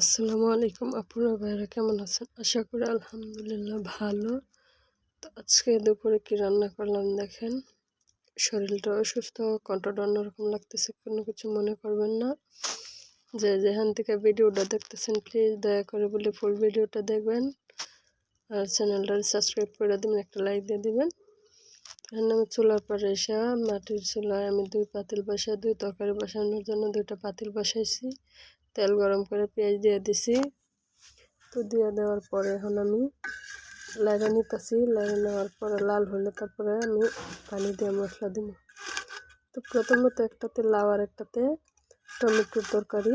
আসসালামু আলাইকুম আপনারা ভাইরা কেমন আছেন? আশা করি আলহামদুলিল্লাহ ভালো। তো আজকে দুপুরে কি রান্না করলাম দেখেন। শরীরটা অসুস্থ কণ্ঠটা অন্যরকম লাগতেছে, কোনো কিছু মনে করবেন না। যে যেখান থেকে ভিডিওটা দেখতেছেন প্লিজ দয়া করে বলে ফুল ভিডিওটা দেখবেন। আর চ্যানেলটা সাবস্ক্রাইব করে দেবেন, একটা লাইক দিয়ে দিবেন। এখানে আমি চুলার পরে এসে মাটির চুলায় আমি দুই পাতিল বসাই দুই তরকারি বসানোর জন্য দুইটা পাতিল বসাইছি। তেল গরম করে পেঁয়াজ দিয়ে দিছি। তো দিয়ে দেওয়ার পরে এখন আমি লাইরা নিতেছি। লাইরা নেওয়ার পরে লাল হলে তারপরে আমি পানি দিয়ে মশলা দিব। তো প্রথমত একটাতে লাউ আর একটাতে টমেটোর তরকারি।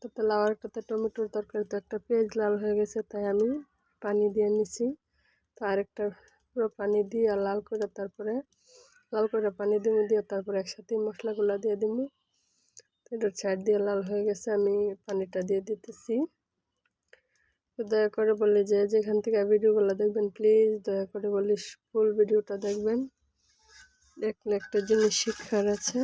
তাতে লাউ আর একটাতে টমেটোর তরকারি। তো একটা পেঁয়াজ লাল হয়ে গেছে, তাই আমি পানি দিয়ে নিছি। তো আরেকটা পুরো পানি দিয়ে লাল করে তারপরে লাল করে পানি দিব দিয়ে তারপর একসাথে মশলাগুলো দিয়ে দিব এটার সাইড দিয়ে লাল হয়ে গেছে, আমি পানিটা দিয়ে দিতেছি। তো দয়া করে বলি যে যেখান থেকে ভিডিওগুলো দেখবেন, প্লিজ দয়া করে বলি ফুল ভিডিওটা দেখবেন। দেখলে একটা জিনিস শিক্ষার আছে।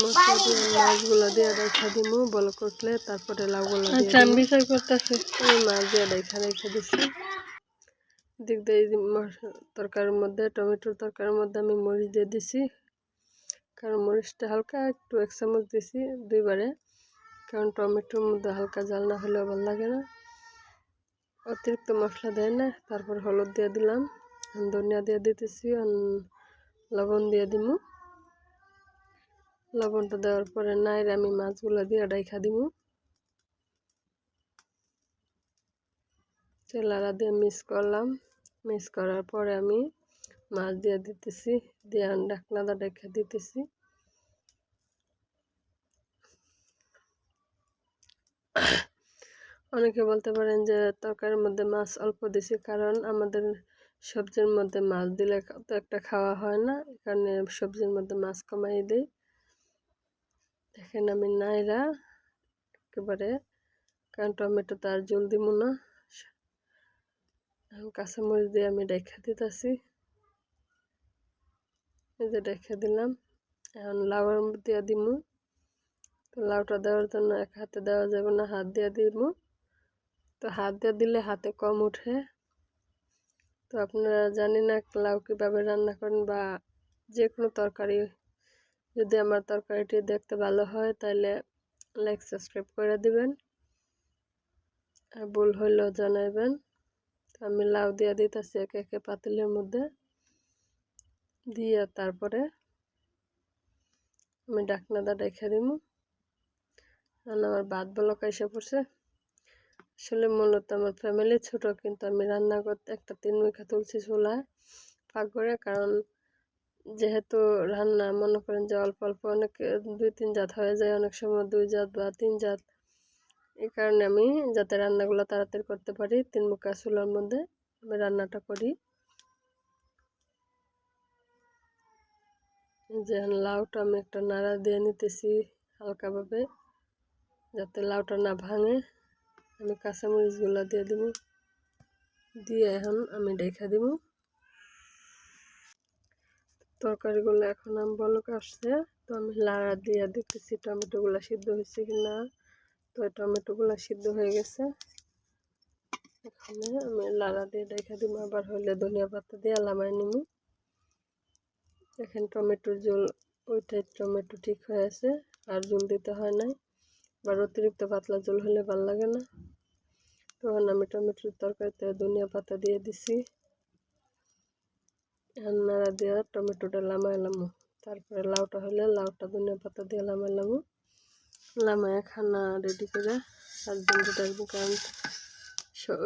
মশলা দিয়ে মাছগুলো দিয়ে রেখে দিমু বল করলে তারপরে লাউগুলো আচ্ছা আমি বিচার করতেছি। আমি মাছ দিয়ে রেখে রেখে দিছি। দিক দিয়ে তরকারির মধ্যে টমেটোর তরকারির মধ্যে আমি মরিচ দিয়ে দিছি। কারণ মরিচটা হালকা একটু এক চামচ দিছি দুইবারে। কারণ টমেটোর মধ্যে হালকা জাল না হলেও ভালো লাগে না। অতিরিক্ত মশলা দেয় না তারপর হলুদ দিয়ে দিলাম ধনিয়া দিয়ে দিতেছি লবণ দিয়ে দিমু। লবণটা দেওয়ার পরে নাইরে আমি মাছগুলো দিয়ে ডাইখা দিমু তেলারা দিয়ে মিক্স করলাম। মিক্স করার পরে আমি মাছ দিয়ে দিতেছি, দিয়ে ডাকনাদা ডেকে দিতেছি। অনেকে বলতে পারেন যে তরকারির মধ্যে মাছ অল্প দিছি, কারণ আমাদের সবজির মধ্যে মাছ দিলে তো একটা খাওয়া হয় না এ কারণে সবজির মধ্যে মাছ কমাই দিই। দেখেন আমি নাইরা একেবারে কারণ টমেটো তার জল দিব না। কাঁচামরিচ দিয়ে আমি রেখে দিতেছি। এই যে রেখে দিলাম। এখন লাউয়ের দিয়ে দিমু। তো লাউটা দেওয়ার জন্য এক হাতে দেওয়া যাবে না, হাত দিয়ে দিমু। তো হাত দিয়ে দিলে হাতে কম উঠে তো আপনারা জানি না লাউ কীভাবে রান্না করেন বা যে কোনো তরকারি যদি আমার তরকারিটি দেখতে ভালো হয়, তাহলে লাইক সাবস্ক্রাইব করে দিবেন। আর ভুল হইলেও জানাইবেন। আমি লাউ দিয়ে দিতেছি একে একে পাতিলের মধ্যে। দিয়ে তারপরে আমি ডাকনাদা রেখে দিব আমার ভাত বলক এসে পড়ছে। আসলে মূলত আমার ফ্যামিলি ছোট, কিন্তু আমি রান্না করতে একটা তিন মুখা তুলছি চুলায় পাক করে কারণ যেহেতু রান্না, মনে করেন যে অল্প অল্প অনেক দুই, তিন জাত হয়ে যায়, অনেক সময় দুই জাত বা তিন জাত। এই কারণে আমি যাতে রান্নাগুলো তাড়াতাড়ি করতে পারি, তিন মুখা চুলার মধ্যে আমি রান্নাটা করি। যে লাউটা আমি একটা নাড়া দিয়ে নিতেছি হালকাভাবে, যাতে লাউটা না ভাঙে। আমি কাঁচামরিচগুলো দিয়ে দিব, দিয়ে এখন আমি রেখে দিব। তরকারিগুলো এখন আমি বলক আসছে। তো আমি লাড়া দিয়ে দেখতেছি টমেটোগুলো সিদ্ধ হয়েছে কি না তো টমেটোগুলো সিদ্ধ হয়ে গেছে। এখানে আমি লাড়া দিয়ে রেখে দিব। আবার হইলে ধনিয়া পাতা দিয়ে লামাই নিব দেখেন টমেটোর জল ওইটাই টমেটো ঠিক হয়ে আছে, আর জল দিতে হয় নাই। আবার অতিরিক্ত পাতলা জল হলে ভালো লাগে না। তখন আমি টমেটোর তরকারিতে ধনিয়া পাতা দিয়ে দিছি। নাড়া দিয়ে টমেটোটা লামাইলাম তারপরে লাউটা হলে লাউটা ধনিয়া পাতা দিয়ে লামাইলাম লামায় খানা রেডি করে হাজবেন্ডে ডাকবো কারণ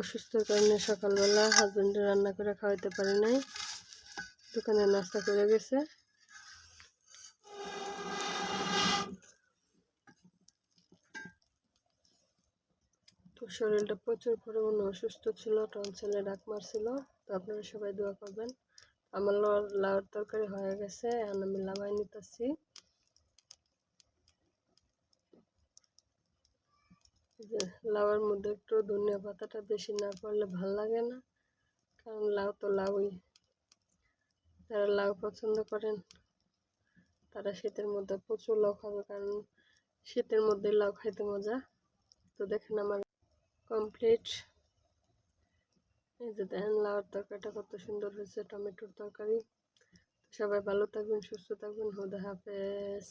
অসুস্থর কারণে সকালবেলা হাজবেন্ডে রান্না করে খাওয়াইতে পারি নাই। দোকানে নাস্তা করে গেছে। তো শরীরটা প্রচুর পরিমাণে অসুস্থ ছিল টনসেলে ডাক মারছিল। তো আপনারা সবাই দোয়া করবেন। আমার লাউ- লাউর তরকারি হয়ে গেছে, এখন আমি লামাই নিতেছি। যে লাউয়ের মধ্যে একটু ধনিয়া পাতাটা বেশি না পড়লে ভালো লাগে না, কারণ লাউ তো লাউই। যারা লাউ পছন্দ করেন, তারা শীতের মধ্যে প্রচুর লাউ খাবে, কারণ শীতের মধ্যে লাউ খাইতে মজা। তো দেখেন আমার কমপ্লিট এই যে দেখেন, লাউর তরকারিটা কত সুন্দর হয়েছে, টমেটোর তরকারি। সবাই ভালো থাকবেন, সুস্থ থাকবেন হুদা হাফেজ।